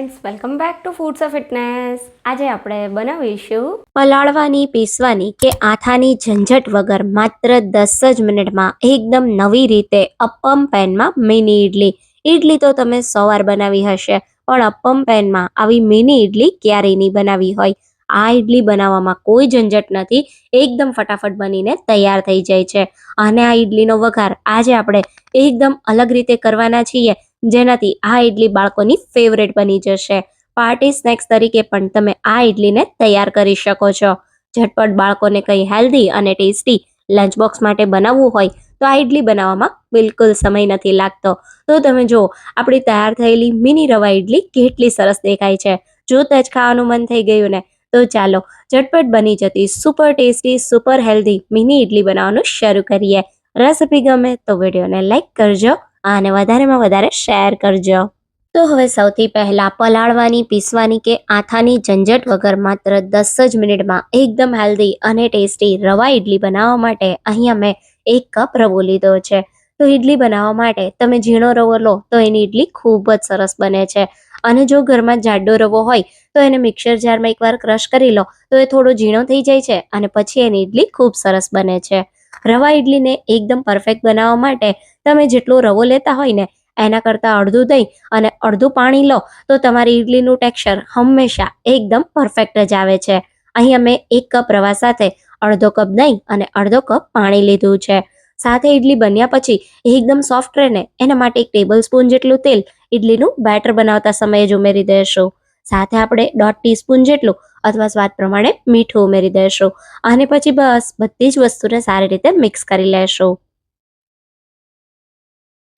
Friends welcome back to foods of fitness આજે આપણે બનાવીશું પલાળવાની, પીસવાની કે આથાની ઝંઝટ વગર માત્ર દસ જ મિનિટમાં એકદમ નવી રીતે અપમ પેનમાં મિની ઇડલી ઇડલી તો તમે સવાર બનાવી હશે, પણ અપમ પેનમાં આવી મિની ઇડલી ક્યારેય નહીં બનાવી હોય. આ ઇડલી બનાવવામાં કોઈ ઝંઝટ નથી, એકદમ ફટાફટ બનીને તૈયાર થઈ જાય છે. અને આ ઇડલીનો વઘાર આજે આપણે એકદમ અલગ રીતે કરવાના છીએ. જેનાથી આ ઇડલી બાળકોની ફેવરેટ બની જશે. પાર્ટી સ્નેક્સ તરીકે પણ તમે આ ઇડલીને તૈયાર કરી શકો છો. ઝટપટ બાળકોને કંઈ હેલ્ધી અને ટેસ્ટી લંચ બોક્સ માટે બનાવવું હોય તો આ ઇડલી બનાવવામાં બિલકુલ સમય નથી લાગતો. તો તમે જો આપણી તૈયાર થયેલી મિની રવા ઇડલી કેટલી સરસ દેખાય છે. જ ખાવાનું મન થઈ ગયું ને. તો ચાલો, ઝટપટ બની જતી super tasty super healthy mini idli બનાવવાનું શરૂ કરીએ. રેસિપી ગમે તો વિડીયોને લાઈક કરજો. અને વધારેમાં વધારે શેર કરજો. તો હવે સૌથી પહેલાં પલાળવાની, પીસવાની કે આથાની ઝંઝટ વગર માત્ર દસ જ મિનિટમાં એકદમ હેલ્ધી અને ટેસ્ટી રવા ઇડલી બનાવવા માટે અહીંયા મેં એક કપ રવો લીધો છે. તો ઇડલી બનાવવા માટે તમે ઝીણો રવો લો તો એની ઇડલી ખૂબ જ સરસ બને છે. અને જો ઘરમાં જાડો રવો હોય તો એને મિક્સર જારમાં એકવાર ક્રશ કરી લો તો એ થોડો ઝીણો થઈ જાય છે અને પછી એની ઇડલી ખૂબ સરસ બને છે. રવા ઇડલીને એકદમ પરફેક્ટ બનાવવા માટે તમે જેટલો રવો લેતા હોય ને, એના કરતાં અડધું દહીં અને અડધું પાણી લો, તો તમારી ઇડલીનું ટેક્સચર હંમેશા એકદમ પરફેક્ટ જ આવે છે. અહીં અમે એક કપ રવા સાથે અડધો કપ દહીં અને અડધો કપ પાણી લીધું છે. સાથે ઇડલી બન્યા પછી એકદમ સોફ્ટ રહે એના માટે એક ટેબલ સ્પૂન જેટલું તેલ ઇડલીનું બેટર બનાવતા સમયે જ ઉમેરી દેશું. સાથે આપણે દોઢ ટીસ્પૂન જેટલું અથવા સ્વાદ પ્રમાણે મીઠું ઉમેરી દઈશું અને પછી બસ, બધી જ વસ્તુને સારી રીતે મિક્સ કરી લેશો.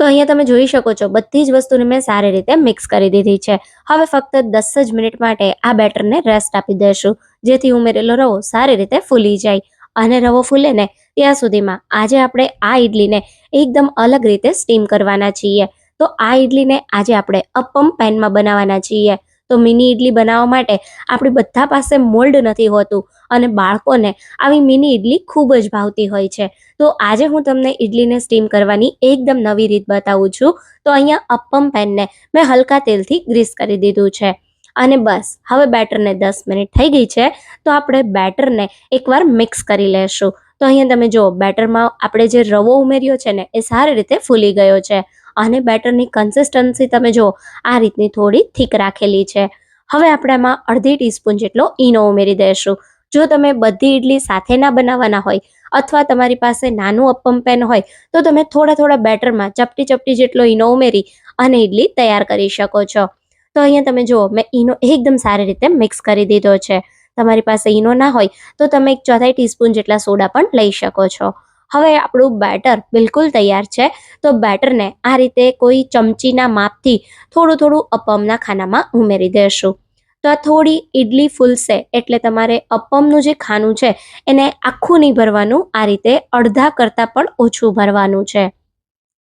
તો અહીંયા તમે જોઈ શકો છો, બધી જ વસ્તુને મેં સારી રીતે મિક્સ કરી દીધી છે. હવે ફક્ત દસ જ મિનિટ માટે આ બેટરને રેસ્ટ આપી દઈશું જેથી ઉમેરેલો રવો સારી રીતે ફૂલી જાય. અને રવો ફૂલે ને ત્યાં સુધીમાં આજે આપણે આ ઇડલીને એકદમ અલગ રીતે સ્ટીમ કરવાના છીએ. તો આ ઇડલીને આજે આપણે અપમ પેનમાં બનાવવાના છીએ. તો મિની ઇડલી બનાવવા માટે આપણી બધા પાસે મોલ્ડ નથી હોતું અને બાળકોને આવી મિની ઇડલી ખૂબ જ ભાવતી હોય છે. તો આજે હું તમને ઇડલીને સ્ટીમ કરવાની એકદમ નવી રીત બતાવું છું. તો અહીંયા અપ્પમ પેનને મેં હલકા તેલથી ગ્રીસ કરી દીધું છે. અને બસ, હવે બેટરને દસ મિનિટ થઈ ગઈ છે, તો આપણે બેટરને એકવાર મિક્સ કરી લેશું. તો અહીંયા તમે જુઓ, બેટરમાં આપણે જે રવો ઉમેર્યો છે ને, એ સારી રીતે ફૂલી ગયો છે. અને બેટરની કન્સિસ્ટન્સી તમે જુઓ, આ રીતની થોડી થીક રાખેલી છે. હવે આપણે આમાં અડધી ટીસ્પૂન જેટલો ઈનો ઉમેરી દઈશું. જો તમે બધી ઇડલી સાથે ના બનાવવાના હોય અથવા તમારી પાસે નાનું અપ્પમ પેન હોય, તો તમે થોડા થોડા બેટરમાં ચપટી ચપટી જેટલો ઈનો ઉમેરી અને ઇડલી તૈયાર કરી શકો છો. તો અહીંયા તમે જુઓ, મેં ઈનો એકદમ સારી રીતે મિક્સ કરી દીધો છે. તમારી પાસે ઈનો ના હોય, તો તમે એક ચોથાઈ ટીસ્પૂન જેટલા સોડા પણ લઈ શકો છો. હવે આપણું બેટર બિલકુલ તૈયાર છે. તો બેટરને આ રીતે કોઈ ચમચીના માપથી થોડું થોડું અપમના ખાનામાં ઉમેરી દેશું. તો આ થોડી ઇડલી ફૂલશે એટલે તમારે અપમનું જે ખાનું છે એને આખું નહીં ભરવાનું, આ રીતે અડધા કરતાં પણ ઓછું ભરવાનું છે.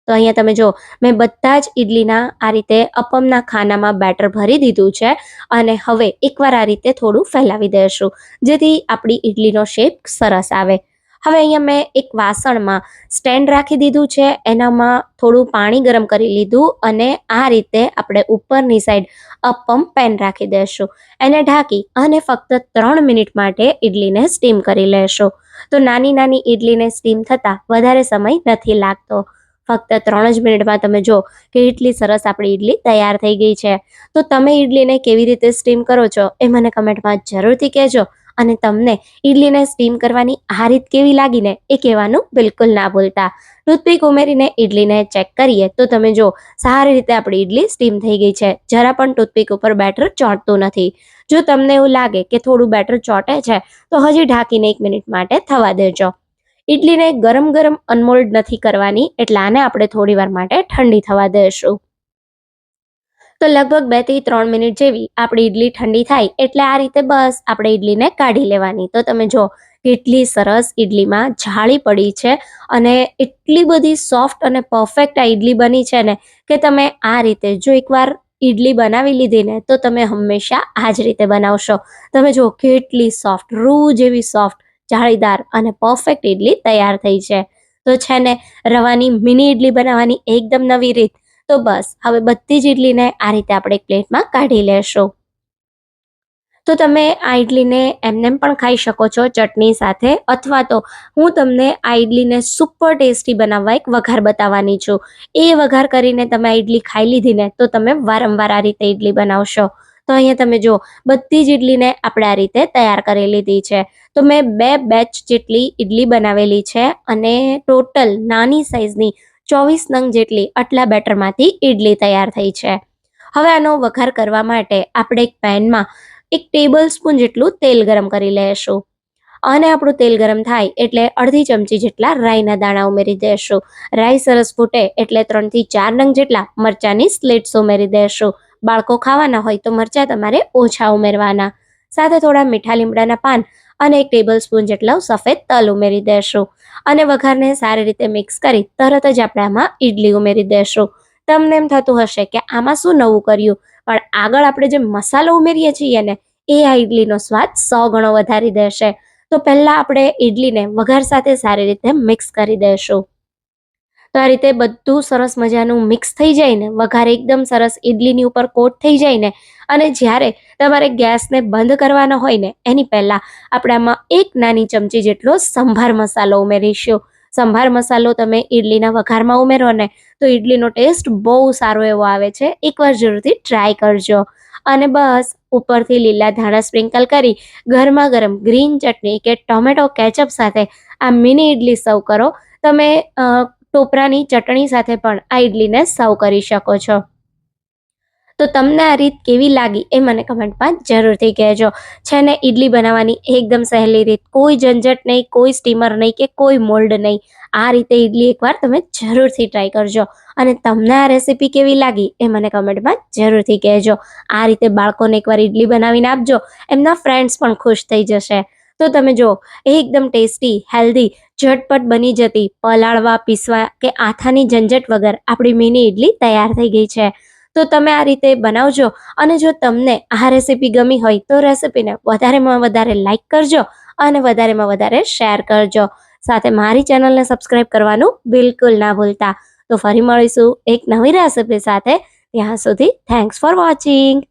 તો અહીંયા તમે જો મેં બધા જ ઇડલીના આ રીતે અપમના ખાનામાં બેટર ભરી દીધું છે અને હવે એકવાર આ રીતે થોડું ફેલાવી દઈશું જેથી આપણી ઇડલીનો શેપ સરસ આવે. હવે અહીંયા મેં એક વાસણમાં સ્ટેન્ડ રાખી દીધું છે, એનામાં થોડું પાણી ગરમ કરી લીધું અને આ રીતે આપણે ઉપરની સાઈડ અપમ પેન રાખી દઈશું એને ઢાંકી અને ફક્ત ત્રણ મિનિટ માટે ઇડલીને સ્ટીમ કરી લેશું. તો નાની નાની ઇડલીને સ્ટીમ થતાં વધારે સમય નથી લાગતો. ફક્ત ત્રણ જ મિનિટમાં તમે જો કે એટલી સરસ આપણી ઇડલી તૈયાર થઈ ગઈ છે. તો તમે ઇડલીને કેવી રીતે સ્ટીમ કરો છો એ મને કમેન્ટમાં જરૂરથી કહેજો. અને તમને ઇડલીને સ્ટીમ કરવાની આ રીત કેવી લાગીને એ કહેવાનું બિલકુલ ના ભૂલતા. ટૂથપીક ઉમેરીને ઇડલીને ચેક કરીએ તો તમે જો સારી રીતે આપણી ઇડલી સ્ટીમ થઈ ગઈ છે. જરા પણ ટૂથપીક ઉપર બેટર ચોંટતું નથી. જો તમને એવું લાગે કે થોડું બેટર ચોંટે છે, તો હજી ઢાંકીને એક મિનિટ માટે થવા દેજો. ઇડલીને ગરમ ગરમ અનમોલ્ડ નથી કરવાની, એટલે આને આપણે થોડી વાર માટે ઠંડી થવા દઈશું તો લગભગ બેથી ત્રણ મિનિટ જેવી આપણી ઇડલી ઠંડી થાય એટલે આ રીતે બસ આપણે ઇડલીને કાઢી લેવાની. તો તમે જો, કેટલી સરસ ઇડલીમાં જાળી પડી છે અને એટલી બધી સોફ્ટ અને પરફેક્ટ આ ઇડલી બની છે ને કે તમે આ રીતે જો એકવાર ઇડલી બનાવી લીધી ને તો તમે હંમેશા આ જ રીતે બનાવશો. તમે જો, કેટલી સોફ્ટ, રૂ જેવી સોફ્ટ, જાળીદાર અને પરફેક્ટ ઇડલી તૈયાર થઈ છે. તો છે ને, રવાની મિની ઇડલી બનાવવાની એકદમ નવી રીત. તો બસ, હવે બધી જ ઇડલીને આ રીતે આપણે એક પ્લેટમાં કાઢી લેશું. તો તમે આ ઇડલીને એમનેમ પણ ખાઈ શકો છો ચટણી સાથે, અથવા તો હું તમને આ ઇડલીને સુપર ટેસ્ટી બનાવવા એક વઘાર બતાવવાની છું. એ વઘાર કરીને તમે આ ઇડલી ખાઈ લીધી ને, તો તમે વારંવાર આ રીતે ઇડલી બનાવશો. તો અહીંયા તમે જો બધી જ ઇડલીને આપણે આ રીતે તૈયાર કરી લીધી છે. તો મેં બે બેચ જેટલી ઇડલી બનાવેલી છે અને ટોટલ નાની સાઇઝની ચોવીસ નંગ જેટલી આટલા બેટરમાંથી ઇડલી તૈયાર થઈ છે. હવે આનો વઘાર કરવા માટે આપણે એક પેનમાં એક ટેબલ સ્પૂન જેટલું તેલ ગરમ કરી લેશું. અને આપણું તેલ ગરમ થાય એટલે અડધી ચમચી જેટલા રાઈના દાણા ઉમેરી દેશું. રાઈ સરસ ફૂટે એટલે ત્રણથી ચાર નંગ જેટલા મરચાંની સ્લેટ્સ ઉમેરી દેશું. બાળકો ખાવાના હોય તો મરચાં તમારે ઓછા ઉમેરવાના. સાથે થોડા મીઠા લીમડાના પાન અને એક ટેબલ સ્પૂન જેટલો સફેદ તલ ઉમેરી દેશું. અને વઘારને સારી રીતે મિક્સ કરી તરત જ આપણે આમાં ઈડલી ઉમેરી દેશું. તમને એમ થતું હશે કે આમાં શું નવું કર્યું? પણ આગળ આપણે જે મસાલો ઉમેરીએ છીએ ને, એ આ ઈડલીનો સ્વાદ સો ગણો વધારી દેશે. તો પહેલાં આપણે ઈડલીને વઘાર સાથે સારી રીતે મિક્સ કરી દેશું. તો આ રીતે બધું સરસ મજાનું મિક્સ થઈ જાય ને, વઘાર એકદમ સરસ ઇડલીની ઉપર કોટ થઈ જાય ને, અને જ્યારે તમારે ગેસને બંધ કરવાનો હોય ને, એની પહેલાં આપણે આમાં એક નાની ચમચી જેટલો સંભાર મસાલો ઉમેરીશું. સંભાર મસાલો તમે ઇડલીના વઘારમાં ઉમેરો ને, તો ઇડલીનો ટેસ્ટ બહુ સારો એવો આવે છે. એકવાર જરૂરથી ટ્રાય કરજો. અને બસ, ઉપરથી લીલા ધાણા સ્પ્રિંકલ કરી, ગરમા ગરમ ગ્રીન ચટણી કે ટોમેટો કેચઅપ સાથે આ મિની ઇડલી સર્વ કરો. તમે ટોપરાની ચટણી સાથે પણ આ ઇડલીને સર્વ કરી શકો છો. તો તમને આ રીત કેવી લાગી એ મને કમેન્ટમાં જરૂરથી કહેજો. છે ને ઇડલી બનાવવાની એકદમ સહેલી રીત. કોઈ ઝંઝટ નહીં, કોઈ સ્ટીમર નહીં કે કોઈ મોલ્ડ નહીં. આ રીતે ઇડલી એકવાર તમે જરૂરથી ટ્રાય કરજો. અને તમને આ રેસીપી કેવી લાગી એ મને કમેન્ટમાં જરૂરથી કહેજો. આ રીતે બાળકોને એકવાર ઇડલી બનાવીને આપજો. એમના ફ્રેન્ડ્સ પણ ખુશ થઈ જશે. તો તમે જો એકદમ ટેસ્ટી, હેલ્ધી, ઝટપટ બની જતી, પલાળવા, પીસવા કે આથાની ઝંઝટ વગર આપણી મિની ઇડલી તૈયાર થઈ ગઈ છે. તો તમે આ રીતે બનાવજો અને જો તમને આ રેસીપી ગમી હોય તો રેસીપીને વધારેમાં વધારે લાઇક કરજો અને વધારેમાં વધારે શેર કરજો. સાથે મારી ચેનલને સબસ્ક્રાઈબ કરવાનું બિલકુલ ના ભૂલતા. તો ફરી મળીશું એક નવી રેસીપી સાથે. ત્યાં સુધી થેન્ક્સ ફોર વોચિંગ